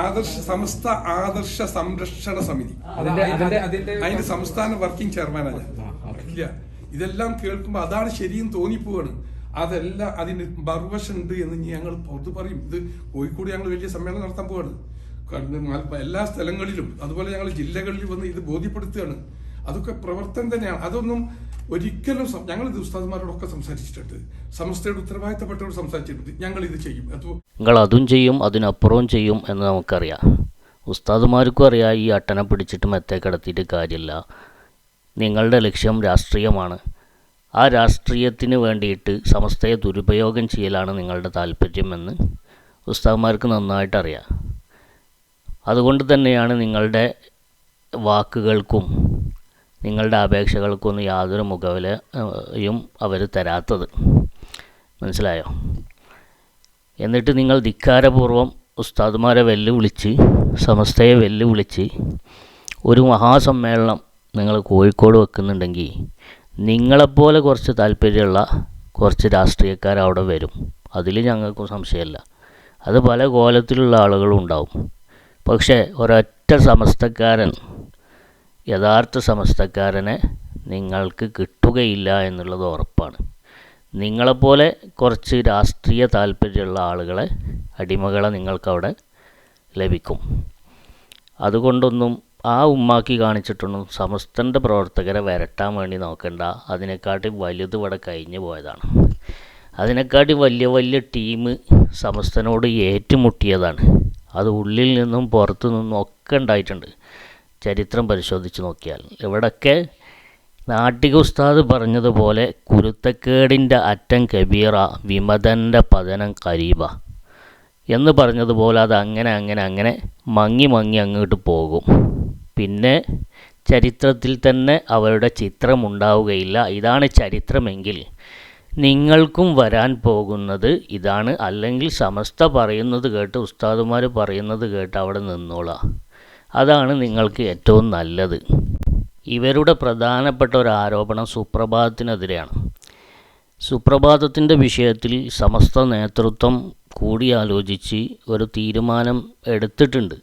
ആദർശ സമസ്ത ആദർശ സംരക്ഷണ സമിതി. അതിന്റെ അതിന്റെ അതിന്റെ അതിന്റെ സംസ്ഥാന വർക്കിംഗ് ചെയർമാൻ അല്ല ഇല്ല. ഇതെല്ലാം കേൾക്കുമ്പോൾ അതാണ് ശരിയെന്ന് തോന്നിപ്പോവാണ്. അതെല്ലാം അതിന് മറുവശമുണ്ട് എന്ന് ഞങ്ങൾ പുറത്ത് പറയും. ഇത് കോഴിക്കോട് ഞങ്ങൾ വലിയ സമ്മേളനം നടത്താൻ പോവാണ്. കാരണം എല്ലാ സ്ഥലങ്ങളിലും അതുപോലെ ഞങ്ങൾ ജില്ലകളിൽ വന്ന് ഇത് ബോധ്യപ്പെടുത്തുകയാണ്. അതൊക്കെ പ്രവർത്തനം തന്നെയാണ്. അതൊന്നും ഒരിക്കലും ഞങ്ങൾ ഇത് ഉസ്താദ്മാരോടൊക്കെ സംസാരിച്ചിട്ടുണ്ട്. സമസ്തയുടെ ഉത്തരവാദിത്തപ്പെട്ടവരോട് സംസാരിച്ചിട്ടുണ്ട്. ഞങ്ങൾ ഇത് ചെയ്യും അപ്പോൾ നിങ്ങൾ അതും ചെയ്യും അതിനപ്പുറവും ചെയ്യും എന്ന് നമുക്കറിയാം. ഉസ്താദുമാർക്കും അറിയാം ഈ അട്ടനെ പിടിച്ചിട്ട് മെത്തേ കിടത്തിയിട്ട് കാര്യമില്ല. നിങ്ങളുടെ ലക്ഷ്യം രാഷ്ട്രീയമാണ്. ആ രാഷ്ട്രീയത്തിന് വേണ്ടിയിട്ട് സമസ്തയെ ദുരുപയോഗം ചെയ്യലാണ് നിങ്ങളുടെ താല്പര്യമെന്ന് ഉസ്താദുമാർക്ക് നന്നായിട്ടറിയാം അതുകൊണ്ട് തന്നെയാണ് നിങ്ങളുടെ വാക്കുകൾക്കും നിങ്ങളുടെ അപേക്ഷകൾക്കൊന്നും യാതൊരു മുഖവിലയും അവർ തരാത്തത്. മനസ്സിലായോ? എന്നിട്ട് നിങ്ങൾ ധിക്കാരപൂർവം ഉസ്താദുമാരെ വെല്ലുവിളിച്ച് സമസ്തയെ വെല്ലുവിളിച്ച് ഒരു മഹാസമ്മേളനം നിങ്ങൾ കോഴിക്കോട് വെക്കുന്നുണ്ടെങ്കിൽ നിങ്ങളെപ്പോലെ കുറച്ച് താല്പര്യമുള്ള കുറച്ച് രാഷ്ട്രീയക്കാർ അവിടെ വരും. അതിൽ ഞങ്ങൾക്കും സംശയമില്ല. അത് പല കോലത്തിലുള്ള ആളുകളും ഉണ്ടാവും. പക്ഷേ ഒരൊറ്റ സമസ്തക്കാരൻ യഥാർത്ഥ സമസ്തക്കാരനെ നിങ്ങൾക്ക് കിട്ടുകയില്ല എന്നുള്ളത് ഉറപ്പാണ്. നിങ്ങളെപ്പോലെ കുറച്ച് രാഷ്ട്രീയ താല്പര്യമുള്ള ആളുകളെ അടിമകളെ നിങ്ങൾക്കവിടെ ലഭിക്കും. അതുകൊണ്ടൊന്നും ആ ഉമ്മാക്കി കാണിച്ചിട്ടൊന്നും സമസ്തന്റെ പ്രവർത്തകരെ വരട്ടാൻ വേണ്ടി നോക്കണ്ട. അതിനെക്കാട്ടി വലുത് ഇവിടെ കഴിഞ്ഞു പോയതാണ്. അതിനെക്കാട്ടി വലിയ വലിയ ടീം സമസ്തനോട് ഏറ്റുമുട്ടിയതാണ്. അത് ഉള്ളിൽ നിന്നും പുറത്തു നിന്നും ഒക്കെ ഉണ്ടായിട്ടുണ്ട്. ചരിത്രം പരിശോധിച്ച് നോക്കിയാൽ ഇവിടൊക്കെ നാട്ടിക ഉസ്താദ് പറഞ്ഞതുപോലെ കുരുത്തക്കേടിന്റെ അറ്റം കബീറ വിമതന്റെ പതനം കരീബ എന്ന് പറഞ്ഞതുപോലെ അത് അങ്ങനെ അങ്ങനെ അങ്ങനെ മങ്ങി മങ്ങി അങ്ങോട്ട് പോകും. പിന്നെ ചരിത്രത്തിൽ തന്നെ അവരുടെ ചിത്രം ഉണ്ടാവുകയില്ല. ഇതാണ് ചരിത്രമെങ്കിൽ നിങ്ങൾക്കും വരാൻ പോകുന്നത് ഇതാണ്. അല്ലെങ്കിൽ സമസ്ത പറയുന്നത് കേട്ട് ഉസ്താദുമാർ പറയുന്നത് കേട്ട് അവിടെ നിന്നോളാം. അതാണ് നിങ്ങൾക്ക് ഏറ്റവും നല്ലത്. ഇവരുടെ പ്രധാനപ്പെട്ട ഒരു ആരോപണം സുപ്രഭാതത്തിനെതിരെയാണ്. സുപ്രഭാതത്തിന്റെ വിഷയത്തിൽ സമസ്ത നേതൃത്വം കൂടിയാലോചിച്ച് ഒരു തീരുമാനം എടുത്തിട്ടുണ്ട്.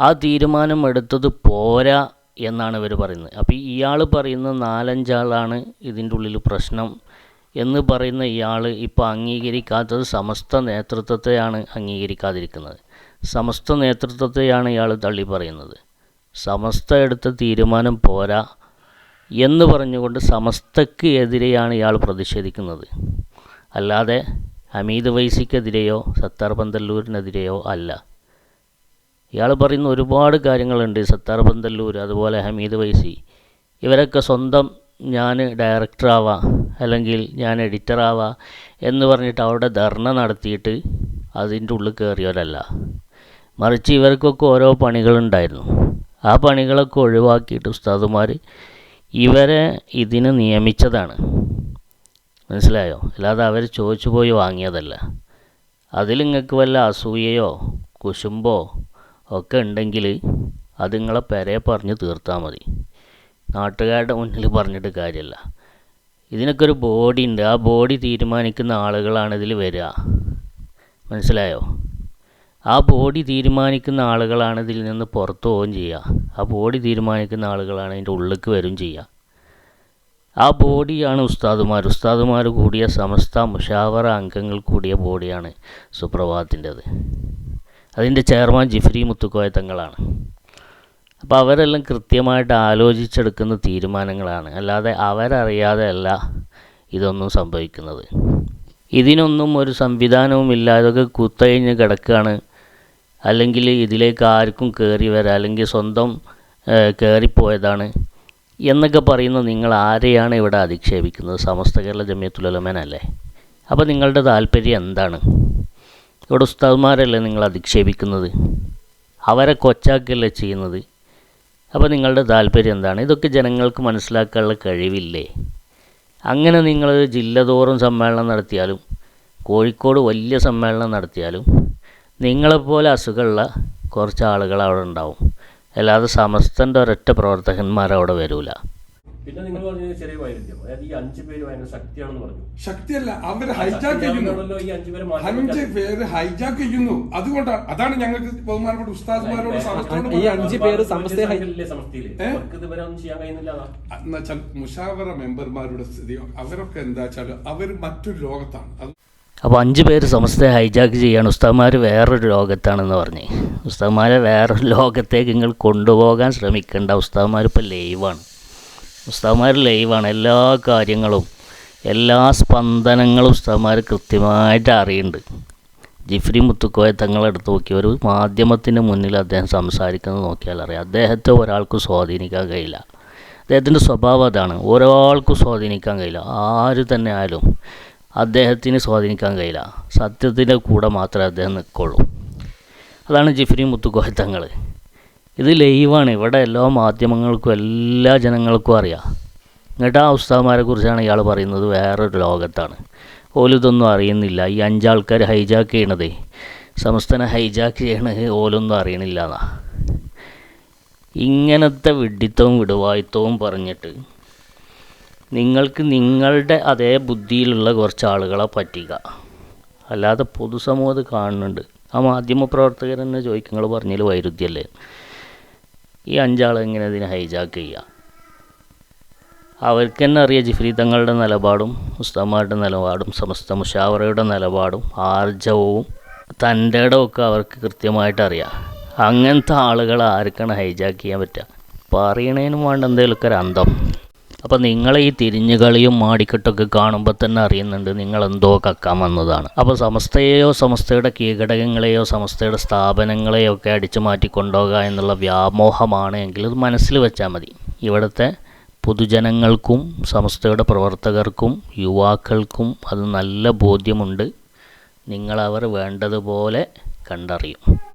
ആ തീരുമാനം എടുത്തത് പോരാ എന്നാണ് ഇവർ പറയുന്നത്. അപ്പോൾ ഇയാൾ പറയുന്ന നാലഞ്ചാളാണ് ഇതിന്റെ ഉള്ളിൽ പ്രശ്നം എന്ന് പറയുന്ന ഇയാൾ ഇപ്പോൾ അംഗീകരിക്കാത്തത് സമസ്ത നേതൃത്വത്തെയാണ് അംഗീകരിക്കാതിരിക്കുന്നത്. സമസ്ത നേതൃത്വത്തെയാണ് ഇയാൾ തള്ളി പറയുന്നത്. സമസ്ത എടുത്ത തീരുമാനം പോരാ എന്ന് പറഞ്ഞുകൊണ്ട് സമസ്തയ്ക്ക് എതിരെയാണ് ഇയാൾ പ്രതിഷേധിക്കുന്നത്. അല്ലാതെ ഹമീദ് വൈസിക്കെതിരെയോ സത്താർ പന്തല്ലൂരിനെതിരെയോ അല്ല. ഇയാൾ പറയുന്ന ഒരുപാട് കാര്യങ്ങളുണ്ട്. സത്താർ പന്തല്ലൂർ അതുപോലെ ഹമീദ് വൈസി. ഇവരൊക്കെ സ്വന്തം ഞാൻ ഡയറക്ടറാവാം അല്ലെങ്കിൽ ഞാൻ എഡിറ്ററാവാം എന്ന് പറഞ്ഞിട്ട് അവിടെ ധർണ നടത്തിയിട്ട് അതിന്റെ ഉള്ളിൽ കയറിയവരല്ല. മറിച്ച് ഇവർക്കൊക്കെ ഓരോ പണികളുണ്ടായിരുന്നു. ആ പണികളൊക്കെ ഒഴിവാക്കിയിട്ട് ഉസ്താദുമാർ ഇവരെ ഇതിന് നിയമിച്ചതാണ്. മനസ്സിലായോ? അല്ലാതെ അവർ ചോദിച്ചു പോയി വാങ്ങിയതല്ല. അതിൽ നിങ്ങൾക്ക് വല്ല അസൂയയോ കുശുമ്പോ ഒക്കെ ഉണ്ടെങ്കിൽ അത് നിങ്ങളെ പെരെ പറഞ്ഞ് തീർത്താൽ മതി. നാട്ടുകാരുടെ മുന്നിൽ പറഞ്ഞിട്ട് കാര്യമല്ല ഇതിനൊക്കെ ഒരു ബോഡി ഉണ്ട് ആ ബോഡി തീരുമാനിക്കുന്ന ആളുകളാണ് ഇതിൽ വരിക. മനസ്സിലായോ? ആ ബോഡി തീരുമാനിക്കുന്ന ആളുകളാണ് ഇതിൽ നിന്ന് പുറത്തു പോവുകയും ചെയ്യുക. ആ ബോഡി തീരുമാനിക്കുന്ന ആളുകളാണ് അതിന്റെ ഉള്ളിലേക്ക് വരും ചെയ്യുക. ആ ബോഡിയാണ് ഉസ്താദുമാർ. ഉസ്താദുമാർ കൂടിയ സമസ്ത മുഷാവറ അംഗങ്ങൾ കൂടിയ ബോഡിയാണ് സുപ്രഭാതത്തിന്റെത്. അതിന്റെ ചെയർമാൻ ജിഫ്രി മുത്തുക്കോയ തങ്ങളാണ്. അപ്പോൾ അവരെല്ലാം കൃത്യമായിട്ട് ആലോചിച്ചെടുക്കുന്ന തീരുമാനങ്ങളാണ്. അല്ലാതെ അവരറിയാതെ അല്ല ഇതൊന്നും സംഭവിക്കുന്നത്. ഇതിനൊന്നും ഒരു സംവിധാനവും ഇല്ല. കുത്തഴിഞ്ഞ് കിടക്കുകയാണ് അല്ലെങ്കിൽ ഇതിലേക്ക് ആർക്കും കയറി വരാം അല്ലെങ്കിൽ സ്വന്തം കയറിപ്പോയതാണ് എന്നൊക്കെ പറയുന്ന നിങ്ങൾ ആരെയാണ് ഇവിടെ അധിക്ഷേപിക്കുന്നത്? സമസ്ത കേരള ജമിയത്തുലമനല്ലേ അപ്പോൾ നിങ്ങളുടെ താല്പര്യം എന്താണ്? ഇവിടെ ഉസ്താദ്മാരല്ലേ നിങ്ങൾ അധിക്ഷേപിക്കുന്നത്? അവരെ കൊച്ചാക്കല്ലേ ചെയ്യുന്നത്? അപ്പോൾ നിങ്ങളുടെ താല്പര്യം എന്താണ്? ഇതൊക്കെ ജനങ്ങൾക്ക് മനസ്സിലാക്കാനുള്ള കഴിവില്ലേ? അങ്ങനെ നിങ്ങൾ ജില്ലതോറും സമ്മേളനം നടത്തിയാലും കോഴിക്കോട് വലിയ സമ്മേളനം നടത്തിയാലും നിങ്ങളെപ്പോലെ അസുഖമുള്ള കുറച്ച് ആളുകൾ അവിടെ ഉണ്ടാവും. അല്ലാതെ സമസ്തന്റെ ഒരൊറ്റ പ്രവർത്തകന്മാർ അവിടെ വരില്ല പിന്നെ നിങ്ങൾ പറഞ്ഞ ചെറിയ വൈരുദ്ധ്യം. അതായത് ഈ അഞ്ചു പേര് ഭയങ്കര ശക്തിയാണെന്ന് പറഞ്ഞു. ശക്തിയല്ല അവർ ഹൈജാക്ക് ചെയ്യുന്നു. ഈ അഞ്ചു പേരെ മാറ്റി അഞ്ച് പേര് ഹൈജാക്ക് ചെയ്യുന്നു. അതുകൊണ്ടാണ് അതാണ് ഞങ്ങൾക്ക് ബഹുമാനപ്പെട്ട ഉസ്താദ്മാരോട് സമസ്തയോട് ഈ അഞ്ച് പേര് എന്നുവെച്ചാൽ മുഷാവറ മെമ്പർമാരുടെ സ്ഥിതി അവരൊക്കെ എന്താ വെച്ചാൽ അവർ മറ്റൊരു ലോകത്താണ്. അത് അപ്പോൾ അഞ്ച് പേര് സമസ്തയെ ഹൈജാക്ക് ചെയ്യാണ്. ഉസ്താദ്മാർ വേറൊരു ലോകത്താണെന്ന് പറഞ്ഞ്. ഉസ്താദ്മാരെ വേറൊരു ലോകത്തേക്ക് നിങ്ങൾ കൊണ്ടുപോകാൻ ശ്രമിക്കേണ്ട. ഉസ്താദ്മാർ ഇപ്പോൾ ലൈവാണ് ഉസ്താദ്മാർ ലൈവാണ് എല്ലാ കാര്യങ്ങളും എല്ലാ സ്പന്ദനങ്ങളും ഉസ്താദ്മാർ കൃത്യമായിട്ട് അറിയുന്നുണ്ട് ജിഫ്രി മുത്തുക്കോയെ തങ്ങളെടുത്ത് നോക്കി. ഒരു മാധ്യമത്തിന്റെ മുന്നിൽ അദ്ദേഹം സംസാരിക്കുന്നത് നോക്കിയാൽ അറിയാം. അദ്ദേഹത്തെ ഒരാൾക്ക് സ്വാധീനിക്കാൻ കഴിയില്ല. അദ്ദേഹത്തിന്റെ സ്വഭാവം അതാണ്. ഒരാൾക്കും സ്വാധീനിക്കാൻ കഴിയില്ല. ആര് തന്നെ ആയാലും അദ്ദേഹത്തിന് സ്വാധീനിക്കാൻ കഴിയില്ല. സത്യത്തിന്റെ കൂടെ മാത്രമേ അദ്ദേഹം നിൽക്കുള്ളൂ. അതാണ് ജിഫ്രി മുത്തുക്കോയ തങ്ങൾ ഇത് ലൈവാണ്. ഇവിടെ എല്ലാ മാധ്യമങ്ങൾക്കും എല്ലാ ജനങ്ങൾക്കും അറിയാം. എന്നിട്ട് ആ ഉസ്താദ്മാരെ കുറിച്ചാണ് ഇയാൾ പറയുന്നത്. വേറൊരു ലോകത്താണ്. ഓലിതൊന്നും അറിയുന്നില്ല. ഈ അഞ്ചാൾക്കാർ ഹൈജാക്ക് ചെയ്യണതേ. സംസ്ഥാനം ഹൈജാക്ക് ചെയ്യണത് ഓലൊന്നും അറിയണില്ല എന്നാ. ഇങ്ങനത്തെ വിഡ്ഢിത്തവും വിടുവായിത്തവും പറഞ്ഞിട്ട് നിങ്ങൾക്ക് നിങ്ങളുടെ അതേ ബുദ്ധിയിലുള്ള കുറച്ച് ആളുകളെ പറ്റിക്കുക അല്ലാതെ പൊതുസമൂഹം അത് കാണുന്നുണ്ട്. ആ മാധ്യമപ്രവർത്തകർ തന്നെ ചോദിക്കും നിങ്ങൾ പറഞ്ഞതിൽ വൈരുദ്ധ്യമല്ലേ ഈ അഞ്ചാളെ എങ്ങനെ ഇതിനെ ഹൈജാക്ക് ചെയ്യുക അവർക്ക് തന്നെ അറിയാം ജിഫ്രി തങ്ങളുടെ നിലപാടും ഉസ്താമാരുടെ നിലപാടും സമസ്ത മുഷാവറയുടെ നിലപാടും ആർജവവും തന്റെ ഇടമൊക്കെ അവർക്ക് കൃത്യമായിട്ട് അറിയാം. അങ്ങനത്തെ ആളുകളെ ആർക്കാണ് ഹൈജാക്ക് ചെയ്യാൻ പറ്റുക? പറയണേനും വേണ്ട എന്തെങ്കിലുമൊക്കെ ഒരു അന്തം. അപ്പോൾ നിങ്ങൾ ഈ തിരിഞ്ഞുകളിയും മാടിക്കെട്ടൊക്കെ കാണുമ്പോൾ തന്നെ അറിയുന്നുണ്ട് നിങ്ങൾ എന്തോ കക്കാൻ വന്നതാണ്. അപ്പോൾ സമസ്തയെയോ സമസ്തയുടെ കീഴടകങ്ങളെയോ സമസ്തയുടെ സ്ഥാപനങ്ങളെയോ ഒക്കെ അടിച്ചു മാറ്റി കൊണ്ടുപോകുക എന്നുള്ള വ്യാമോഹമാണ് എങ്കിൽ അത് മനസ്സിൽ വെച്ചാൽ മതി. ഇവിടുത്തെ പൊതുജനങ്ങൾക്കും സംസ്ഥയുടെ പ്രവർത്തകർക്കും യുവാക്കൾക്കും അത് നല്ല ബോധ്യമുണ്ട്. നിങ്ങളവർ വേണ്ടതുപോലെ കണ്ടറിയും.